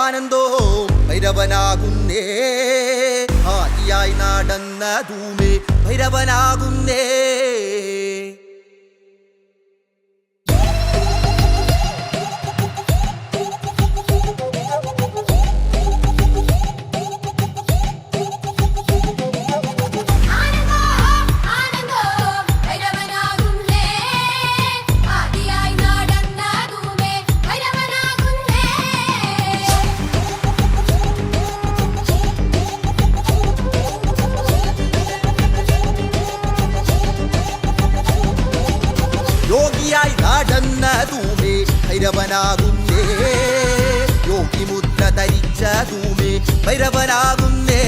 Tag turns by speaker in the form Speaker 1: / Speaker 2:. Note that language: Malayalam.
Speaker 1: ആനന്ദോ ഭൈരവനാകുന്നേ. ആദിയായി നടന്ന ധൂമേ ഭൈരവനാകുന്നേ. യോഗിയായി നടന്ന തൂമേ ഭൈരവനാകുന്നേ. യോഗി മുദ്ര ധരിച്ച തൂമേ ഭൈരവനാകുന്നേ.